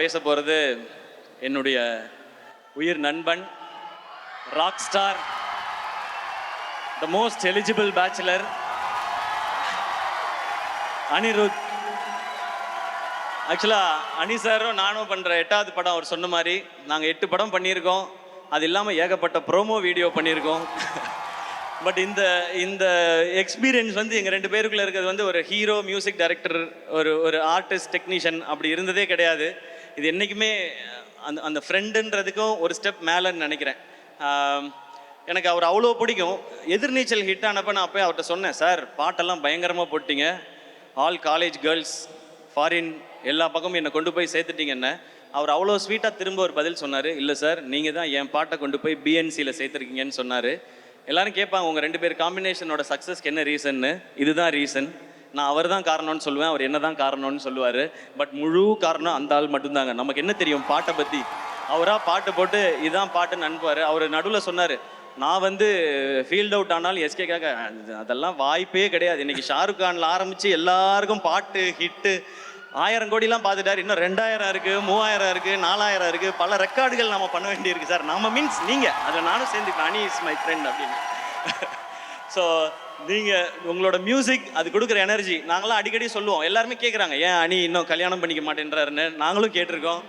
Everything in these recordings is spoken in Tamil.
பேச போகிறது என்னுடைய உயிர் நண்பன் rock star the most eligible bachelor Anirudh. ஆக்சுவலாக அனி சாரும் நானும் பண்ணுற எட்டாவது படம் அவர் சொன்ன மாதிரி நாங்கள் எட்டு படம் பண்ணியிருக்கோம். அது இல்லாமல் ஏகப்பட்ட ப்ரோமோ வீடியோ பண்ணியிருக்கோம். பட் இந்த இந்த எக்ஸ்பீரியன்ஸ் வந்து எங்கள் ரெண்டு பேருக்குள்ளே இருக்கிறது வந்து ஒரு ஹீரோ மியூசிக் டைரக்டர் ஒரு ஒரு ஆர்டிஸ்ட் டெக்னீஷியன் அப்படி இருந்ததே கிடையாது. இது என்றைக்குமே அந்த அந்த ஃப்ரெண்டுன்றதுக்கும் ஒரு ஸ்டெப் மேலேன்னு நினைக்கிறேன். எனக்கு அவர் அவ்வளோ பிடிக்கும். எதிர்நீச்சல் ஹிட் ஆனப்போ நான் போய் அவர்கிட்ட சொன்னேன் சார் பாட்டெல்லாம் பயங்கரமாக போட்டிங்க. ஆல் காலேஜ் கேர்ள்ஸ் ஃபாரின் எல்லா பக்கமும் என்னை கொண்டு போய் சேர்த்துட்டிங்கன்னு. அவர் அவ்வளோ ஸ்வீட்டாக திரும்ப ஒரு பதில் சொன்னார் இல்லை சார் நீங்கள் தான் என் பாட்டை கொண்டு போய் பிஎன்சியில் சேர்த்துருக்கீங்கன்னு சொன்னார். எல்லாரும் கேட்பாங்க உங்கள் ரெண்டு பேர் காம்பினேஷனோட சக்ஸஸ்க்கு என்ன ரீசன்னு இதுதான் ரீசன் நான் அவர் தான் காரணம்னு சொல்லுவேன் அவர் என்ன தான் காரணம்னு சொல்லுவார். பட் முழு காரணம் அந்த ஆள் மட்டும்தாங்க. நமக்கு என்ன தெரியும்? பாட்டை பற்றி அவராக பாட்டு போட்டு இதான் பாட்டுன்னு அனுப்புவார். அவர் நடுவில் சொன்னார் நான் வந்து ஃபீல்ட் அவுட் ஆனாலும் எஸ்கேக்காக அதெல்லாம் வாய்ப்பே கிடையாது. இன்றைக்கி ஷாருக் கான்ல ஆரம்பித்து எல்லாருக்கும் பாட்டு ஹிட்டு ஆயிரம் கோடிலாம் பார்த்துட்டார் இன்னும் ரெண்டாயிரம் இருக்குது மூவாயிரம் இருக்குது நாலாயிரம் இருக்குது பல ரெக்கார்டுகள் நம்ம பண்ண வேண்டியிருக்கு சார். நம்ம மீன்ஸ் நீங்கள் அதில் நானும் சேர்ந்து அனி இஸ் மை ஃப்ரெண்ட் அப்படின்னு. ஸோ நீங்கள் உங்களோட மியூசிக் அது கொடுக்குற எனர்ஜி நாங்களாம் அடிக்கடி சொல்லுவோம். எல்லாருமே கேட்குறாங்க ஏன் அணி இன்னும் கல்யாணம் பண்ணிக்க மாட்டேன்றாருன்னு? நாங்களும் கேட்டிருக்கோம்.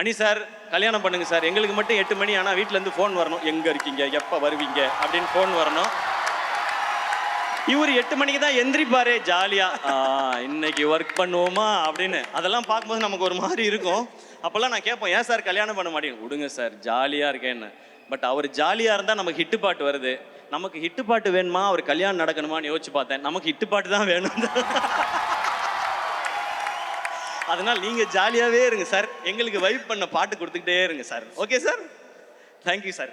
அணி சார் கல்யாணம் பண்ணுங்க சார் எங்களுக்கு மட்டும் எட்டு மணி ஆனால் வீட்டிலேருந்து ஃபோன் வரணும். எங்கே இருக்கீங்க? எப்போ வருவீங்க? அப்படின்னு ஃபோன் வரணும். இவர் எட்டு மணிக்கு தான் எந்திரிப்பாரு ஜாலியாக இன்னைக்கு ஒர்க் பண்ணுவோமா? அப்படின்னு. அதெல்லாம் பார்க்கும்போது நமக்கு ஒரு மாதிரி இருக்கும். அப்போல்லாம் நான் கேட்போம் ஏன் சார் கல்யாணம் பண்ண மாட்டேங்க? விடுங்க சார் ஜாலியாக இருக்கேன்னு. பட் அவர் ஜாலியாக இருந்தால் நமக்கு ஹிட்டு பாட்டு வருது. நமக்கு ஹிட்டு பாட்டு வேணுமா? அவர் கல்யாணம் நடக்கணுமான்னு யோசிச்சு பார்த்தேன். நமக்கு ஹிட்டு பாட்டு தான் வேணும். அதனால் நீங்கள் ஜாலியாகவே இருங்க சார் எங்களுக்கு வைப் பண்ண பாட்டு கொடுத்துக்கிட்டே இருங்க sir okay sir thank you sir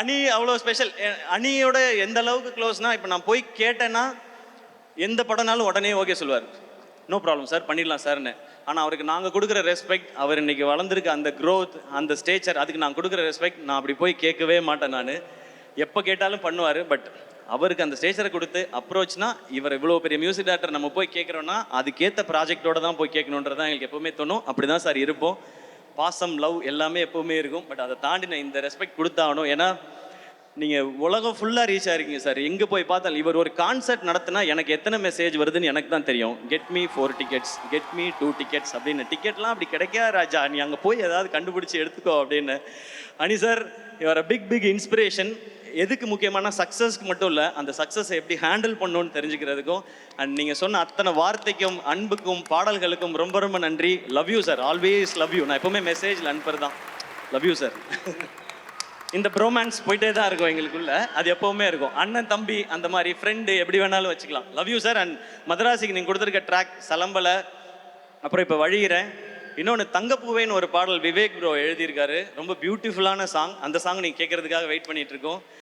Ani அவ்வளோ ஸ்பெஷல் அணியோட எந்த அளவுக்கு க்ளோஸ்னால் இப்போ நான் போய் கேட்டேன்னா எந்த படம்னாலும் உடனே ஓகே சொல்லுவார். நோ ப்ராப்ளம் சார் பண்ணிடலாம் சார்னு ஆனால் அவருக்கு நாங்கள் கொடுக்குற ரெஸ்பெக்ட் அவர் இன்னைக்கு வளர்ந்துருக்க அந்த க்ரோத் அந்த ஸ்டேச்சர் அதுக்கு நான் கொடுக்குற ரெஸ்பெக்ட் நான் அப்படி போய் கேட்கவே மாட்டேன் நான். எப்போ கேட்டாலும் பண்ணுவார் பட் அவருக்கு அந்த ஸ்டேஜரை கொடுத்து அப்ரோச்னா இவர் இவ்வளோ பெரிய மியூசிக் டேரக்டர் நம்ம போய் கேட்குறோன்னா அதுக்கேற்ற ப்ராஜெக்டோட தான் போய் கேட்கணுன்றது தான் எங்களுக்கு எப்பவுமே தோணும். அப்படி தான் சார் இருப்போம். பாசம் லவ் எல்லாமே எப்பவுமே இருக்கும். பட் அதை தாண்டி நான் இந்த ரெஸ்பெக்ட் கொடுத்தாகணும். ஏன்னா நீங்கள் உலகம் ஃபுல்லாக ரீச் ஆகிருக்கீங்க சார் எங்கே போய் பார்த்தாலும் இவர் ஒரு கான்சர்ட் நடத்தினா எனக்கு எத்தனை மெசேஜ் வருதுன்னு எனக்கு தான் தெரியும். Get me four tickets get me two tickets அப்படின்னு. டிக்கெட்லாம் அப்படி கிடைக்கா ராஜா? நீ அங்கே போய் ஏதாவது கண்டுபிடிச்சி எடுத்துக்கோ அப்படின்னு. அனி சார் இவர் பிக் பிக் இன்ஸ்பிரேஷன் எதுக்கு முக்கியமான சக்ஸஸ்க்கு மட்டும் இல்லை அந்த சக்ஸஸை எப்படி ஹேண்டில் பண்ணணும்னு தெரிஞ்சுக்கிறதுக்கும் அண்ட் நீங்கள் சொன்ன அத்தனை வார்த்தைக்கும் அன்புக்கும் பாடல்களுக்கும் ரொம்ப ரொம்ப நன்றி. Love you sir always love you நான் எப்பவுமே மெசேஜில் அனுப்புறது தான். லவ் யூ சார் இந்த ப்ரோமான்ஸ் போயிட்டே தான் இருக்கும் எங்களுக்குள்ள. அது எப்பவுமே இருக்கும். அண்ணன் தம்பி அந்த மாதிரி ஃப்ரெண்டு எப்படி வேணாலும் வச்சுக்கலாம். லவ் யூ சார் அண்ட் மதராசிக்கு நீங்கள் கொடுத்துருக்க ட்ராக் சலம்பலை. அப்புறம் இப்போ வழிகிறேன் இன்னொன்று தங்கப்பூவேன்னு ஒரு பாடல் விவேக் ப்ரோ எழுதியிருக்காரு. ரொம்ப பியூட்டிஃபுல்லான சாங் அந்த சாங் நீங்கள் கேட்கறதுக்காக வெயிட் பண்ணிகிட்ருக்கோம் இருக்கோம்.